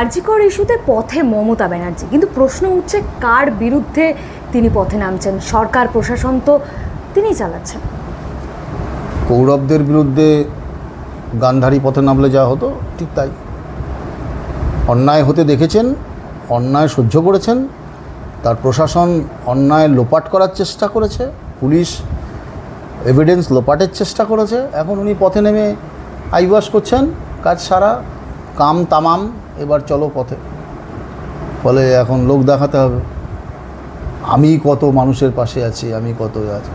আরজিকর ইস্যুতে পথে মমতা ব্যানার্জি। কিন্তু প্রশ্ন উঠছে কার বিরুদ্ধে তিনি পথে নামছেন। সরকার, প্রশাসন তো তিনিই চালাচ্ছেন। কৌরবদের বিরুদ্ধে গান্ধারী পথে নামলে যা হতো, ঠিক তাই। অন্যায় হতে দেখেছেন, অন্যায় সহ্য করেছেন, তার প্রশাসন অন্যায় লোপাট করার চেষ্টা করেছে, পুলিশ এভিডেন্স লোপাটের চেষ্টা করেছে, এখন উনি পথে নেমে আইবাস করছেন, কাজ সারা, কাম তামাম। এবার চলো পথে। ফলে এখন লোক দেখাতে হবে। আমি কত মানুষের পাশে আছি আমি কত আছি।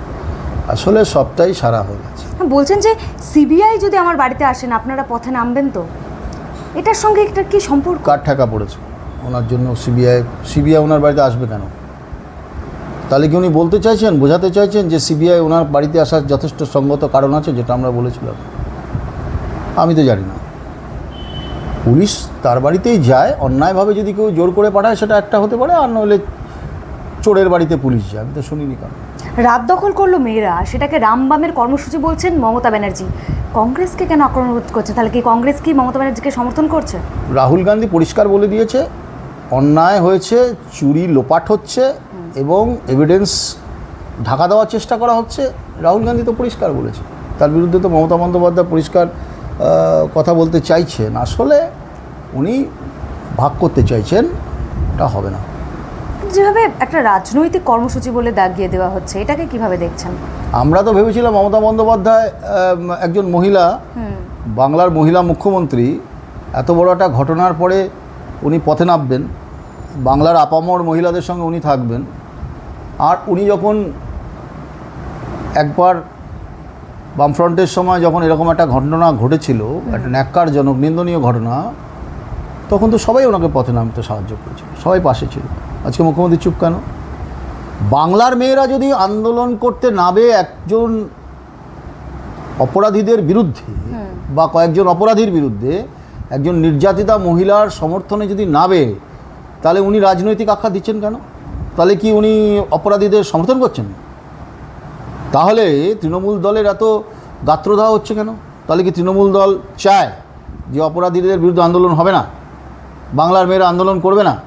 আসলে সবটাই সারা হয়ে গেছে। হ্যাঁ, বলছেন যে সিবিআই যদি আমার বাড়িতে আসেন আপনারা পথে নামবেন তো? এটার সঙ্গে একটা কি সম্পর্ক? কার ঠেকা পড়েছে? ওনার জন্য সিবিআই সিবিআই ওনার বাড়িতে আসবে কেন? তাহলে কি উনি বলতে চাইছেন বোঝাতে চাইছেন যে সিবিআই ওনার বাড়িতে আসার যথেষ্ট সঙ্গত কারণ আছে যেটা আমরা বলেছিলাম? আমি তো জানি না। পুলিশ তার বাড়িতেই যায়। অন্যায়ভাবে যদি কেউ জোর করে পাঠায় সেটা একটা হতে পারে আর নইলে চোরের বাড়িতে পুলিশ যায়। আমি তো শুনিনি কারণ রাত দখল করল মেয়েরা সেটাকে রামবামের কর্মসূচি বলছেন মমতা ব্যানার্জি। কংগ্রেসকে কেন আক্রমণ করছে? তাহলে কি কংগ্রেস কি মমতা ব্যানার্জিকে সমর্থন করছে? রাহুল গান্ধী পরিষ্কার বলে দিয়েছে অন্যায় হয়েছে চুরি লোপাট হচ্ছে এবং এভিডেন্স ঢাকা দেওয়ার চেষ্টা করা হচ্ছে। রাহুল গান্ধী তো পরিষ্কার বলেছে। তার বিরুদ্ধে তো মমতা বন্দ্যোপাধ্যায় পরিষ্কার কথা বলতে চাইছেন আসলে উনি ভাগ করতে চাইছেন এটা হবে না। যেভাবে একটা রাজনৈতিক কর্মসূচি বলে দাগিয়ে দেওয়া হচ্ছে এটাকে কীভাবে দেখছেন? আমরা তো ভেবেছিলাম মমতা বন্দ্যোপাধ্যায় একজন মহিলা বাংলার মহিলা মুখ্যমন্ত্রী এত বড় একটা ঘটনার পরে উনি পথে নামবেন বাংলার আপামর মহিলাদের সঙ্গে উনি থাকবেন আর উনি যখন একবার বামফ্রন্টের সময় যখন এরকম একটা ঘটনা ঘটেছিল একটা ন্যাক্কারজনক নিন্দনীয় ঘটনা তখন তো সবাই ওনাকে পথে নামতে সাহায্য করেছিল সবাই পাশে ছিল। আজকে মুখ্যমন্ত্রী চুপ কেন? বাংলার মেয়েরা যদি আন্দোলন করতে নাবে একজন অপরাধীদের বিরুদ্ধে বা কয়েকজন অপরাধীর বিরুদ্ধে একজন নির্যাতিতা মহিলার সমর্থনে যদি নাবে তাহলে উনি রাজনৈতিক আখ্যা দিচ্ছেন কেন? তাহলে কি উনি অপরাধীদের সমর্থন করছেন? তাহলে তৃণমূল দলের এত গাত্রদাহ হচ্ছে কেন? তাহলে কি তৃণমূল দল চায় যে অপরাধীদের বিরুদ্ধে আন্দোলন হবে না? বাংলার মেয়েরা আন্দোলন করবে না?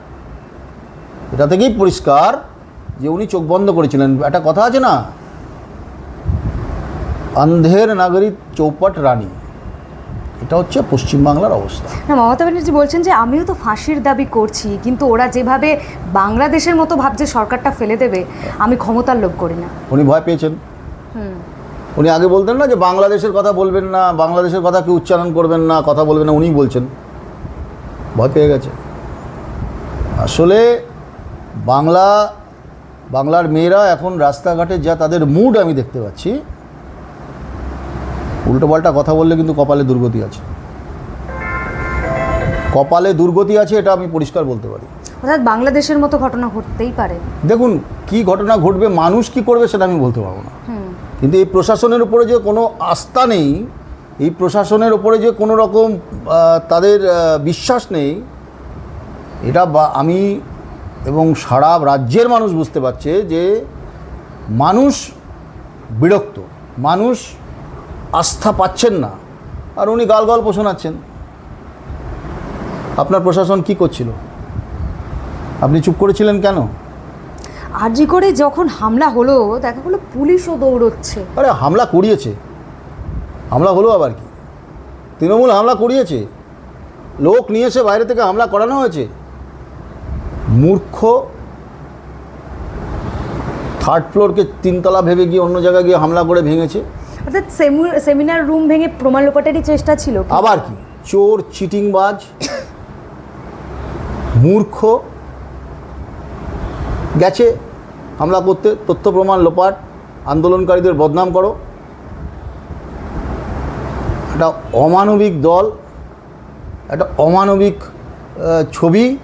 এটা থেকেই পরিষ্কার যে উনি চোখ বন্ধ করেছিলেন। একটা কথা আছে না? অন্ধের নাগরিক চৌপট রানী। এটা হচ্ছে পশ্চিমবাংলার অবস্থা। না মমতা ব্যানার্জি বলছেন যে আমিও তো ফাঁসির দাবি করছি কিন্তু ওরা যেভাবে বাংলাদেশের মতো ভাবছে সরকারটা ফেলে দেবে আমি ক্ষমতার লোভ করি না। উনি ভয় পেয়েছেন। উনি আগে বলতেন না যে বাংলাদেশের কথা বলবেন না বাংলাদেশের কথা কি উচ্চারণ করবেন না কথা বলবেন না। উনিই বলছেন। ভয় পেয়ে গেছে। আসলে বাংলা বাংলার মেয়েরা এখন রাস্তাঘাটে যা তাদের মুড আমি দেখতে পাচ্ছি উল্টোপাল্টা কথা বললে কিন্তু কপালে দুর্গতি আছে। কপালে দুর্গতি আছে এটা আমি পরিষ্কার বলতে পারি। অর্থাৎ বাংলাদেশের মতো ঘটনা ঘটতেই পারে। দেখুন কি ঘটনা ঘটবে মানুষ কি করবে সেটা আমি বলতে পারব না। কিন্তু এই প্রশাসনের উপরে যে কোনো আস্থা নেই এই প্রশাসনের উপরে যে কোনো রকম তাদের বিশ্বাস নেই এটা বা আমি এবং সারা রাজ্যের মানুষ বুঝতে পারছে যে মানুষ বিরক্ত মানুষ আস্থা পাচ্ছেন না। আর উনি গাল গল্প শোনাচ্ছেন। আপনার প্রশাসন কি করছিল? আপনি চুপ করেছিলেন কেন? আরজি করে যখন হামলা হলো দেখা গেলো পুলিশও দৌড়চ্ছে। আরে হামলা করিয়েছে। হামলা হলো আবার কি? তৃণমূল হামলা করিয়েছে। লোক নিয়ে এসে বাইরে থেকে হামলা করানো হয়েছে। মূর্খ থার্ড ফ্লোরকে তিনতলা ভেবে গিয়ে অন্য জায়গায় গিয়ে হামলা করে ভেঙেছে। অর্থাৎ সেমু- সেমিনার রুম ভেঙে প্রমাণ লোপাটারই চেষ্টা ছিল। আবার কি? চোর, চিটিংবাজ, মূর্খ, গেছে হামলা করতে, তথ্য প্রমাণ লোপাট, আন্দোলনকারীদের বদনাম করো। একটা অমানবিক দল, একটা অমানবিক ছবি,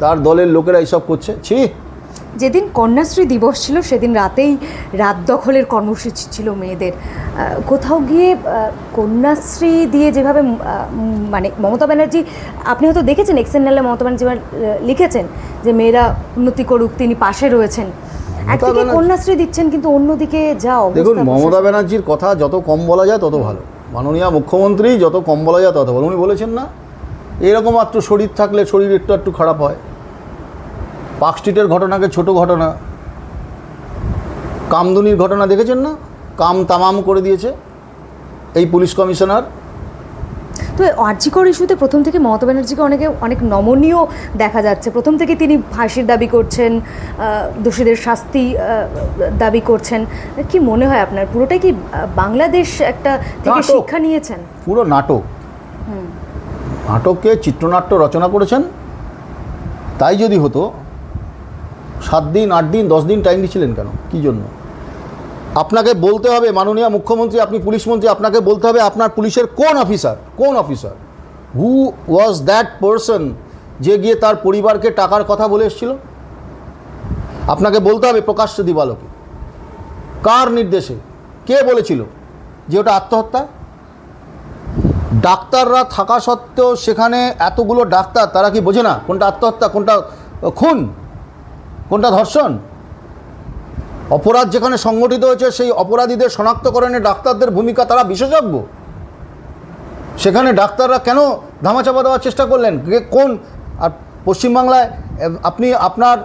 তার দলের লোকেরা এইসব করছে। ছি! যেদিন কন্যাশ্রী দিবস ছিল সেদিন রাতেই রাত দখলের কর্মসূচি ছিল মেয়েদের। কোথাও গিয়ে কন্যাশ্রী দিয়ে যেভাবে মানে মমতা ব্যানার্জি আপনি হয়তো দেখেছেন এক্সেনালে মমতা ব্যানার্জি লিখেছেন যে মেয়েরা উন্নতি করুক তিনি পাশে রয়েছেন। একদিকে কন্যাশ্রী দিচ্ছেন কিন্তু অন্যদিকে যা দেখুন মমতা ব্যানার্জির কথা যত কম বলা যায় তত ভালো। মাননীয় মুখ্যমন্ত্রী যত কম বলা যায় তত ভালো। উনি বলেছেন না এরকম একটু শরীর থাকলে শরীর একটু একটু খারাপ হয়। পার্ক স্ট্রিটের ঘটনাকে ছোট ঘটনা। কামদুনির ঘটনা দেখেছেন না? কাম তামাম করে দিয়েছে এই পুলিশ কমিশনার। তো আর্জিকর ইস্যুতে প্রথম থেকে মমতা ব্যানার্জিকে অনেকে অনেক নমনীয় দেখা যাচ্ছে। প্রথম থেকে তিনি ফাঁসির দাবি করছেন দোষীদের শাস্তি দাবি করছেন। কি মনে হয় আপনার? পুরোটাই কি বাংলাদেশ একটা থেকে। শিক্ষা নিয়েছেন? পুরো নাটক। নাটককে চিত্রনাট্য রচনা করেছেন। তাই যদি হতো সাত দিন, আট দিন, দশ দিন টাইম দিচ্ছিলেন কেন? কী জন্য? আপনাকে বলতে হবে, মাননীয় মুখ্যমন্ত্রী, আপনি পুলিশ মন্ত্রী, আপনাকে বলতে হবে আপনার পুলিশের কোন অফিসার কোন officer who was that person যে গিয়ে তার পরিবারকে টাকার কথা বলে এসেছিল? আপনাকে বলতে হবে প্রকাশ্য দিবালোকে। কার নির্দেশে? কে বলেছিল যে ওটা আত্মহত্যা? ডাক্তাররা থাকা সত্ত্বেও সেখানে এতগুলো ডাক্তার, তারা কি বোঝে না কোনটা আত্মহত্যা, কোনটা খুন? কোনটা ধর্ষণ? অপরাধ যেখানে সংগঠিত হয়েছে সেই অপরাধীদের শনাক্তকরণে ডাক্তারদের ভূমিকা তারা বিশেষজ্ঞ। সেখানে ডাক্তাররা কেন ধামাচাপা দেওয়ার চেষ্টা করলেন? কোন? আর পশ্চিমবাংলায় আপনি আপনার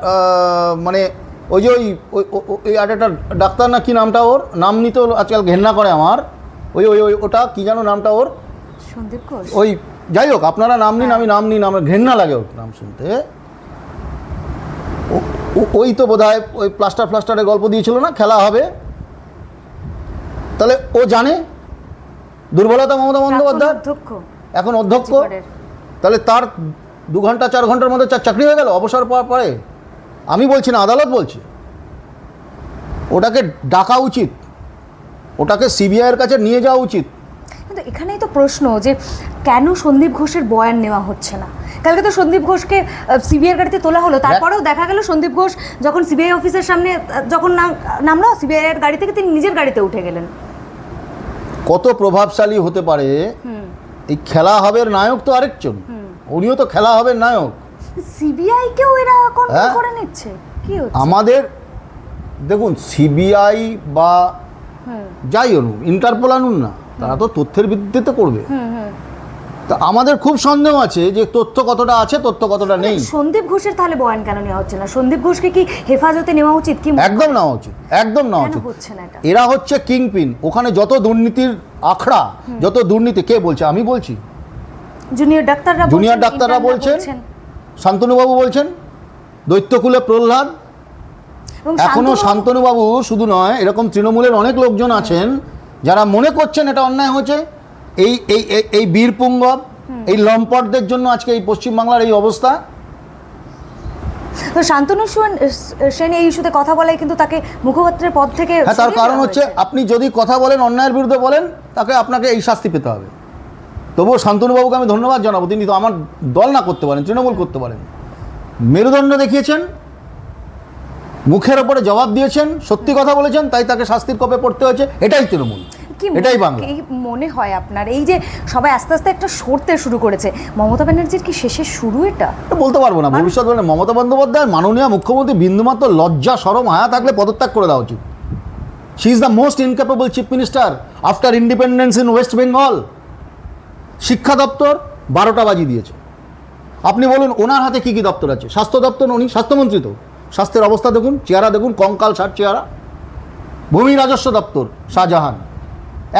মানে ওই যে ওই ওই- আর একটা ডাক্তার না কি নামটা ওর? নাম নিতে আজকাল ঘেন্না করে আমার। ওই ওই ওই ওটা কী যেন নামটা ওর? সন্দীপ ঘোষ। ওই যাই হোক আপনারা নাম নিন আমি নাম নিন আমার ঘেন্না লাগে ওর নাম শুনতে। ওই তো বোধ হয় ওই প্লাস্টার প্লাস্টারের গল্প দিয়েছিল না? খেলা হবে। তাহলে ও জানে? দুর্বলতা মমতা বন্দ্যোপাধ্যায়? এখন অধ্যক্ষ? তাহলে তার দু ঘণ্টা চার ঘণ্টার মধ্যে চাকরি হয়ে গেল? অবসর পাওয়ার পরে? আমি বলছি না আদালত বলছে। ওটাকে ডাকা উচিত। ওটাকে সিবিআইয়ের কাছে নিয়ে যাওয়া উচিত। কিন্তু এখানেই তো প্রশ্ন যে কেন সন্দীপ ঘোষের বয়ান নেওয়া হচ্ছে না? কালকে তো সন্দীপ ঘোষকে সিবিআই গাড়িতে তোলা হলো। তারপরেও দেখা গেল সন্দীপ ঘোষ যখন সিবিআই অফিসের সামনে যখন নাম- নামলো সিবিআই এর গাড়ি থেকে তিনি নিজের গাড়িতে উঠে গেলেন। কত প্রভাবশালী হতে পারে এই খেলা হবে নায়ক তো আরেকজন। উনিও তো খেলা হবে নায়ক। সিবিআই কেও এরা কন্ট্রোল হ্যাঁ। করে নিচ্ছে। কি হচ্ছে? আমাদের দেখুন সিবিআই বা যাই আনুন ইন্টারপোল আনুন না তারা তো তথ্যের ভিত্তিতে করবে। তা আমাদের খুব সন্দেহ আছে যে তথ্য কতটা আছে তথ্য কতটা নেই। সন্দীপ ঘোষের তাহলে বয়ান কেন নেওয়া হচ্ছে না? সন্দীপ ঘোষকে কি হেফাজতে নেওয়া উচিত কি একদম নেওয়া উচিত একদম নেওয়া উচিত। এরা হচ্ছে কিংপিন ওখানে যত দুর্নীতির আখড়া যত দুর্নীতি কে বলছে? আমি বলছি। জুনিয়র ডাক্তাররা জুনিয়র ডাক্তাররা বলছেন শান্তনুবাবু বলছেন দৈত্যকুলে প্রহ্লাদ। এখনও শান্তনু- শান্তনুবাবু শুধু নয় এরকম তৃণমূলের অনেক লোকজন আছেন যারা মনে করছেন এটা অন্যায় হয়েছে এই এই এই- এই বীর পুঙ্গব এই লম্পটদের জন্য আজকে এই পশ্চিমবাংলার এই অবস্থা। তো শান্তনু সেন এই ইস্যুতে কথা বলাই কিন্তু তাকে মুখপাত্রের পদ থেকে হ্যাঁ তার কারণ হচ্ছে আপনি যদি কথা বলেন অন্যায়ের বিরুদ্ধে বলেন তাকে আপনাকে এই শাস্তি পেতে হবে। তবুও শান্তনুবাবুকে আমি ধন্যবাদ জানাব। তিনি তো আমার দল না করতে পারেন তৃণমূল করতে পারেন। মেরুদণ্ড দেখিয়েছেন মুখের ওপরে জবাব দিয়েছেন সত্যি কথা বলেছেন তাই তাকে শাস্তির কপে পড়তে হয়েছে এটাই তৃণমূল। কি এটাই বাংলা। এই মনে হয় আপনার? এই যে সবাই আস্তে আস্তে একটা সরতে শুরু করেছে। মমতা ব্যানার্জির কি শেষের শুরু এটা? এটা বলতে পারব না। ভবিষ্যৎ মানে মমতা বন্দ্যোপাধ্যায় মাননীয় মুখ্যমন্ত্রী বিন্দুমাত্র লজ্জা সরম হায়া থাকলে পদত্যাগ করে দেওয়া উচিত। She is the most incapable chief minister after independence in West Bengal শিক্ষা দপ্তর বারোটা বাজি দিয়েছে। আপনি বলুন ওনার হাতে কী কী দপ্তর আছে? স্বাস্থ্য দপ্তর উনি স্বাস্থ্যমন্ত্রী তো। স্বাস্থ্যের অবস্থা দেখুন চেহারা দেখুন কঙ্কাল সার চেহারা। ভূমি রাজস্ব দপ্তর শাহজাহান।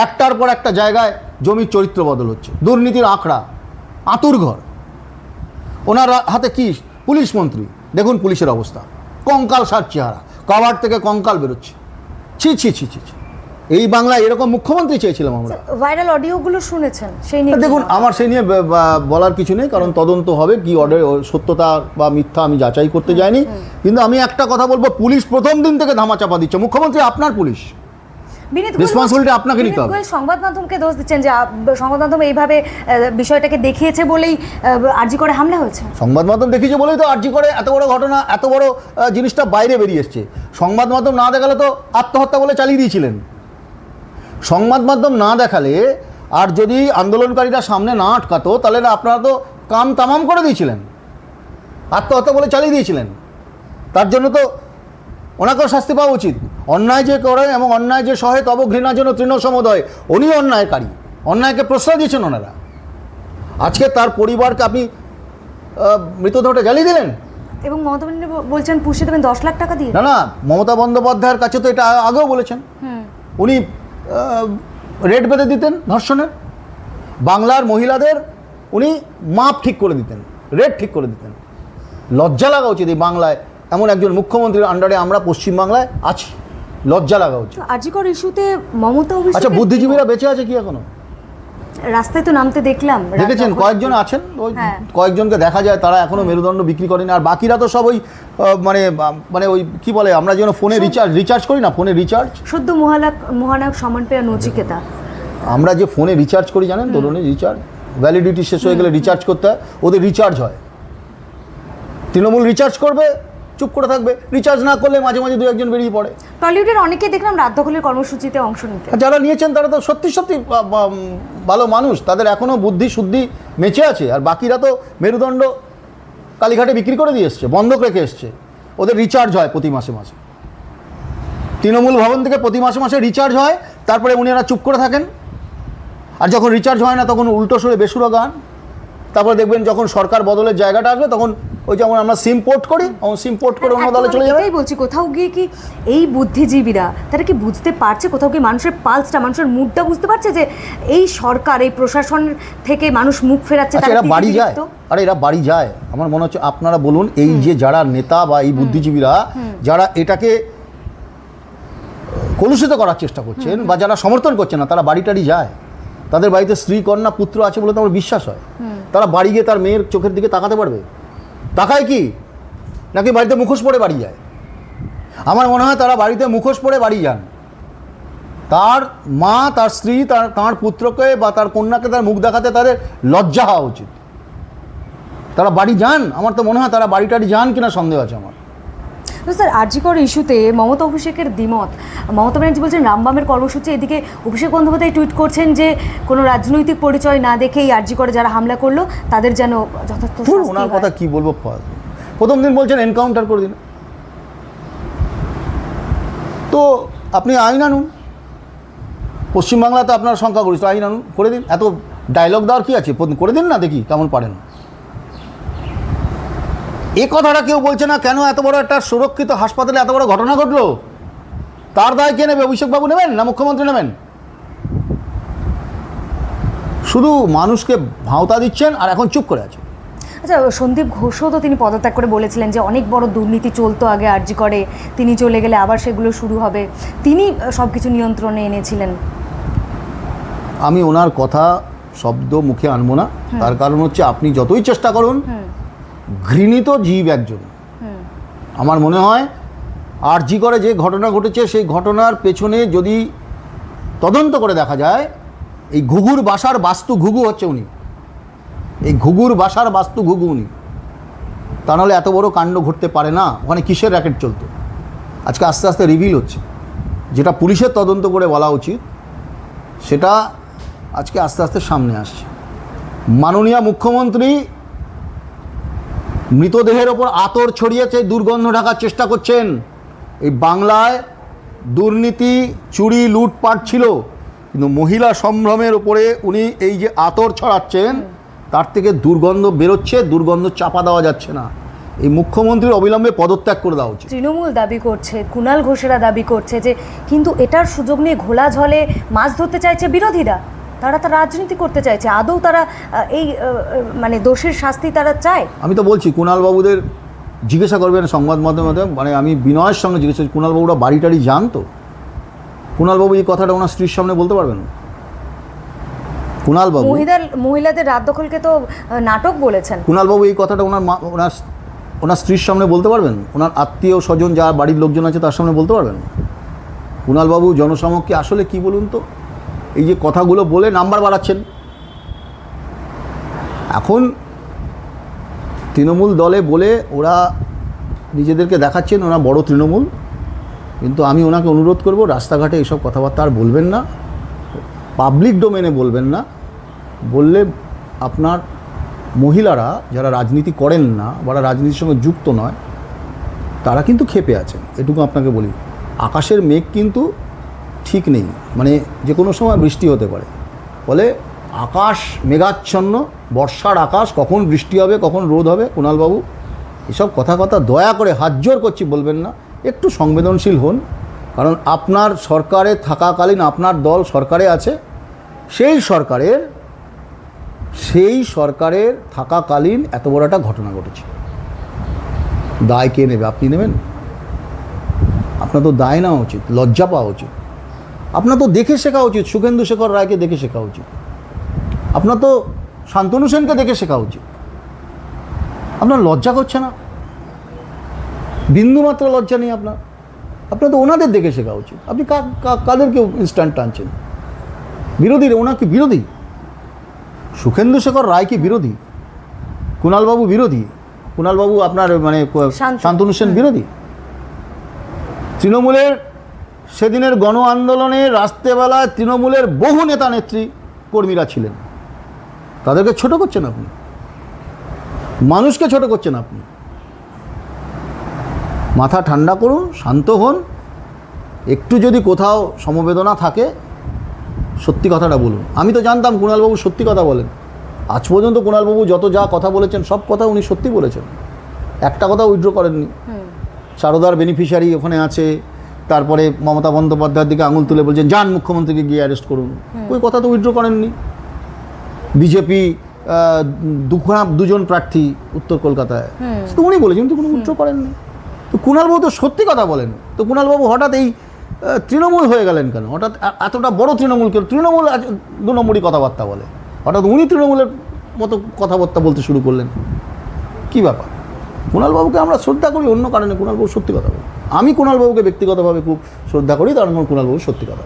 একটার পর একটা জায়গায় জমির চরিত্র বদল হচ্ছে দুর্নীতির আঁকড়া আতুর ঘর। ওনার হাতে কি? পুলিশ মন্ত্রী। দেখুন পুলিশের অবস্থা। কঙ্কাল সার চেহারা। কভার থেকে কঙ্কাল বেরোচ্ছে। ছি ছি ছি ছি ছি। এই বাংলায় এরকম মুখ্যমন্ত্রী চেয়েছিলাম আমরা। ভাইরাল অডিওগুলো শুনেছেন সেই নিয়ে দেখুন আমার সেই নিয়ে বলার কিছু নেই কারণ তদন্ত হবে কি অর্ডার সত্যতা বা মিথ্যা আমি যাচাই করতে যাইনি। কিন্তু আমি একটা কথা বলব পুলিশ প্রথম দিন থেকে ধামাচাপা দিচ্ছে। মুখ্যমন্ত্রী আপনার পুলিশ। Responsibility আপনাকে নিতে হবে। সংবাদ মাধ্যমকে দোষ দিচ্ছেন যে সংবাদ মাধ্যম এইভাবে বিষয়টাকে দেখিয়েছে বলেই আরজি করে হামলা হয়েছে। সংবাদ মাধ্যম দেখিয়েছে বলেই তো আর্জি করে এত বড় ঘটনা এত বড় জিনিসটা বাইরে বেরিয়ে এসছে। সংবাদ মাধ্যম না দেখালে তো আত্মহত্যা বলে চালিয়ে দিয়েছিলেন। সংবাদ মাধ্যম না দেখালে আর যদি আন্দোলনকারীরা সামনে না আটকাতো তাহলে আপনারা তো কাম তামাম করে দিয়েছিলেন। আত্মহত্যা বলে চালিয়ে দিয়েছিলেন। তার জন্য তো ওনাকেও শাস্তি পাওয়া উচিত। অন্যায় যে করে এবং অন্যায় যে সহে তব ঘৃণার জন্য তৃণ সমুদয় উনি অন্যায়কারী। অন্যায়কে প্রশ্রয় দিয়েছেন ওনারা। আজকে তার পরিবারকে আপনি মৃতদেহটা জ্বালিয়ে দিলেন? এবং মমতা ব্যানার্জি ব- বলছেন পুষিয়ে দেবেন দশ লাখ টাকা দিয়ে। না না মমতা বন্দ্যোপাধ্যায়ের কাছে তো এটা আগেও বলেছেন। উনি রেট বেঁধে দিতেন ধর্ষণের। বাংলার মহিলাদের উনি মাপ ঠিক করে দিতেন রেট ঠিক করে দিতেন। লজ্জা লাগা উচিত এই বাংলায়। এমন একজন মুখ্যমন্ত্রীর আন্ডারে আমরা পশ্চিমবাংলায় আছি। লজ্জা লাগা উচিত। আজিকর ইস্যুতে মমতা আচ্ছা বুদ্ধিজীবীরা বেঁচে আছে কি এখনও? রাস্তায় তো নামতে দেখলাম দেখেছেন? কয়েকজন আছেন ওই হ্যাঁ। কয়েকজনকে দেখা যায় তারা এখনও মেরুদণ্ড বিক্রি করেনি। আর বাকিরা তো সব ওই মানে মানে ওই কি বলে আমরা যেন ফোনে রিচার্জ রিচার্জ করি না? ফোনে রিচার্জ সদ্য মহানায়ক মহানায়ক সম্মান পেয়া নচিকেতা। আমরা যে ফোনে রিচার্জ করি জানেন? তরুণী রিচার্জ ভ্যালিডিটি শেষ হয়ে গেলে রিচার্জ করতে হয় ওদের রিচার্জ হয়। তৃণমূল রিচার্জ করবে চুপ করে থাকবে রিচার্জ না করলে মাঝে মাঝে দু একজন বেরিয়ে পড়ে। টলিউডের অনেকে দেখলাম রাত দখলের কর্মসূচিতে অংশ নিতে। যারা নিয়েছেন তারা তো সত্যি সত্যি ভালো মানুষ। তাদের এখনও বুদ্ধি শুদ্ধি মেচে আছে। আর বাকিরা তো মেরুদণ্ড কালীঘাটে বিক্রি করে দিয়ে এসছে বন্ধক রেখে এসছে। ওদের রিচার্জ হয় প্রতি মাসে মাসে। তৃণমূল ভবন থেকে প্রতি মাসে মাসে রিচার্জ হয়। তারপরে উনিরা চুপ করে থাকেন। আর যখন রিচার্জ হয় না তখন উল্টো সরে বেসুরো গান। তারপরে দেখবেন যখন সরকার বদলের জায়গাটা আসবে তখন ওই যেমন আমরা সিম পোর্ট করি তখন সিম পোর্ট করে অন্য দলে চলে যাবে। বলছি কোথাও গিয়ে কি এই বুদ্ধিজীবীরা তারা কি বুঝতে পারছে? কোথাও কি মানুষের পালসটা মানুষের মুডটা বুঝতে পারছে যে এই সরকার এই প্রশাসন থেকে মানুষ মুখ ফেরাচ্ছে আচ্ছা এরা বাড়ি যায়? আরে এরা বাড়ি যায়। আমার মনে হচ্ছে আপনারা বলুন এই যে যারা নেতা বা এই বুদ্ধিজীবীরা যারা এটাকে কলুষিত করার চেষ্টা করছেন বা যারা সমর্থন করছেন না তারা বাড়ি টাড়ি যায়। তাদের বাড়িতে স্ত্রী কন্যা পুত্র আছে বলে তো আমার বিশ্বাস হয়। তারা বাড়ি গিয়ে তার মেয়ের চোখের দিকে তাকাতে পারবে? তাকায় কি? নাকি বাড়িতে মুখোশ পরে বাড়ি যায়? আমার মনে হয় তারা বাড়িতে মুখোশ পরে বাড়ি যান। তার মা, তার স্ত্রী, তার, তাঁর পুত্রকে বা তার কন্যাকে তার মুখ দেখাতে তাদের লজ্জা হওয়া উচিত। তারা বাড়ি যান? আমার তো মনে হয় তারা বাড়ি টাড়ি যান কিনা সন্দেহ আছে আমার। তো স্যার আরজিকর ইস্যুতে মমতা অভিষেকের দ্বিমত। মমতা ব্যানার্জি বলছেন রামবামের কর্মসূচি এদিকে অভিষেক বন্দ্যোপাধ্যায় টুইট করছেন যে কোনো রাজনৈতিক পরিচয় না দেখেই আরজিকরে যারা হামলা করল তাদের যেন যথার্থ ওনার কথা কি বলব প্রথম দিন বলছেন এনকাউন্টার করে দিন। তো আপনি আইন আনুন। পশ্চিমবাংলাতে আপনার সংখ্যাগরিষ্ঠ আইন আনুন করে দিন। এত ডায়লগ দেওয়ার কি আছে? করে দিন না দেখি কেমন পারেন। এ কথাটা কেউ বলছে না কেন এত বড় একটা সুরক্ষিত হাসপাতালে এত বড় ঘটনা ঘটলো? তার দায় কে নেবে? অভিষেকবাবু নেবেন না মুখ্যমন্ত্রী নেবেন? শুধু মানুষকে ভাওতা দিচ্ছেন আর এখন চুপ করে আছে। আচ্ছা সন্দীপ ঘোষও তো তিনি পদত্যাগ করে বলেছিলেন যে অনেক বড় দুর্নীতি চলতো আগে আরজি করে তিনি চলে গেলে আবার সেগুলো শুরু হবে। তিনি সব কিছু নিয়ন্ত্রণে এনেছিলেন। আমি ওনার কথা শব্দ মুখে আনব না। তার কারণ হচ্ছে আপনি যতই চেষ্টা করুন ঘৃণিত জীব একজন। আমার মনে হয় আর জি করে যে ঘটনা ঘটেছে সেই ঘটনার পেছনে যদি তদন্ত করে দেখা যায় এই ঘুঘুর বাসার বাস্তু ঘুঘু হচ্ছে উনি। এই ঘুঘুর বাসার বাস্তু ঘুঘু উনি। তা নাহলে এত বড় কাণ্ড ঘটতে পারে না। ওখানে কিসের র্যাকেট চলতো? আজকে আস্তে আস্তে রিভিল হচ্ছে। যেটা পুলিশের তদন্ত করে বলা উচিত সেটা আজকে আস্তে আস্তে সামনে আসছে। মাননীয় মুখ্যমন্ত্রী মৃতদেহের ওপর আতর ছড়িয়েছে, দুর্গন্ধ ঢাকার চেষ্টা করছেন। এই বাংলায় দুর্নীতি, চুরি, লুটপাট ছিল, কিন্তু মহিলা সম্ভ্রমের ওপরে উনি এই যে আতর ছড়াচ্ছেন, তার থেকে দুর্গন্ধ বেরোচ্ছে, দুর্গন্ধ চাপা দেওয়া যাচ্ছে না। এই মুখ্যমন্ত্রীর অবিলম্বে পদত্যাগ করে দেওয়া উচিত। তৃণমূল দাবি করছে কুণাল ঘোষেরা দাবি করছে যে, কিন্তু এটার সুযোগ নিয়ে ঘোলা জলে মাছ ধরতে চাইছে বিরোধীরা। তারা তো রাজনীতি করতে চাইছে। আদৌ তারা এই মানে দোষের শাস্তি তারা চায়? আমি তো বলছি কুণালবাবুদের জিজ্ঞাসা করবেন সংবাদ মাধ্যমে মানে আমি বিনয়ের সঙ্গে জিজ্ঞাসা কুণালবাবুরা বাড়ি টাড়ি যান তো? কুণালবাবু এই কথাটা ওনার স্ত্রীর সামনে বলতে পারবেন কুণালবাবু মহিলার মহিলাদের রাত দখলকে তো নাটক বলেছেন। কুণালবাবু এই কথাটা ওনার ওনার ওনার স্ত্রীর সামনে বলতে পারবেন? ওনার আত্মীয় স্বজন যা বাড়ির লোকজন আছে তার সামনে বলতে পারবেন? কুণালবাবু জনসমক্ষে আসলে কি বলুন তো? এই যে কথাগুলো বলে নাম্বার বাড়াচ্ছেন। এখন তৃণমূল দলে বলে ওরা নিজেদেরকে দেখাচ্ছেন, ওরা বড় তৃণমূল। কিন্তু আমি ওনাকে অনুরোধ করব, রাস্তাঘাটে এইসব কথাবার্তা আর বলবেন না। পাবলিক ডোমেনে বলবেন না। বললে আপনার মহিলারা যারা রাজনীতি করেন না, বা রাজনীতির সঙ্গে যুক্ত নয়, তারা কিন্তু ক্ষেপে আছেন। এটুকু আপনাকে বলি। আকাশের মেঘ কিন্তু ঠিক নেই। মানে যে কোনো সময় বৃষ্টি হতে পারে। ফলে আকাশ মেঘাচ্ছন্ন, বর্ষার আকাশ, কখন বৃষ্টি হবে, কখন রোদ হবে, কুণালবাবু, এসব কথা কথা দয়া করে হাত জোর করছি বলবেন না। একটু সংবেদনশীল হন। কারণ আপনার সরকারে থাকাকালীন, আপনার দল সরকারে আছে। সেই সরকারের সেই সরকারের থাকাকালীন এত বড় একটা ঘটনা ঘটেছে। দায় কে নেবে? আপনি নেবেন? আপনার তো দায় নেওয়া উচিত, লজ্জা পাওয়া উচিত। আপনার তো দেখে শেখা উচিত সুখেন্দু শেখর রায়কে দেখে শেখা উচিত। আপনার তো শান্তনু সেনকে দেখে শেখা উচিত। আপনার লজ্জা করছে না? বিন্দুমাত্র লজ্জা নেই আপনার। আপনার তো ওনাদের দেখে শেখা উচিত। আপনি কাদেরকে ইনস্ট্যান্ট টানছেন? বিরোধী রে ওনার কি বিরোধী? সুখেন্দু শেখর রায় কি বিরোধী? কুণালবাবু বিরোধী? কুণালবাবু আপনার মানে শান্তনু সেন বিরোধী? তৃণমূলের সেদিনের গণ আন্দোলনে রাত্রেবেলায় তৃণমূলের বহু নেতা নেত্রী কর্মীরা ছিলেন। তাদেরকে ছোট করছেন আপনি। মানুষকে ছোট করছেন আপনি। মাথা ঠান্ডা করুন শান্ত হন। একটু যদি কোথাও সমবেদনা থাকে সত্যি কথাটা বলুন। আমি তো জানতাম কুণালবাবু সত্যি কথা বলেন। আজ পর্যন্ত কুণালবাবু যত যা কথা বলেছেন সব কথা উনি সত্যি বলেছেন। একটা কথা উইথড্র করেননি। সারদার বেনিফিশিয়ারি ওখানে আছে তারপরে মমতা বন্দ্যোপাধ্যায়ের দিকে আঙুল তুলে বলছেন যান মুখ্যমন্ত্রীকে গিয়ে অ্যারেস্ট করুন। ওই কথা তো উইথড্র করেননি। বিজেপি দুখানা দুজন প্রার্থী উত্তর কলকাতায়। তো উনি বলেছেন তো কোনো উইথড্র করেননি। তো কুণালবাবু তো সত্যি কথা বলেন। তো কুণালবাবু হঠাৎ এই তৃণমূল হয়ে গেলেন কেন? হঠাৎ এতটা বড় তৃণমূল কেন তৃণমূল আজ দু নম্বরই কথাবার্তা বলে। হঠাৎ উনি তৃণমূলের মতো কথাবার্তা বলতে শুরু করলেন। কী ব্যাপার? কুণালবাবুকে আমরা শ্রদ্ধা করি, অন্য কারণে কুণালবাবু সত্যি কথা বলি। আমি কুণালবাবুকে ব্যক্তিগতভাবে খুব শ্রদ্ধা করি, তার কারণ কুণালবাবু সত্যি কথা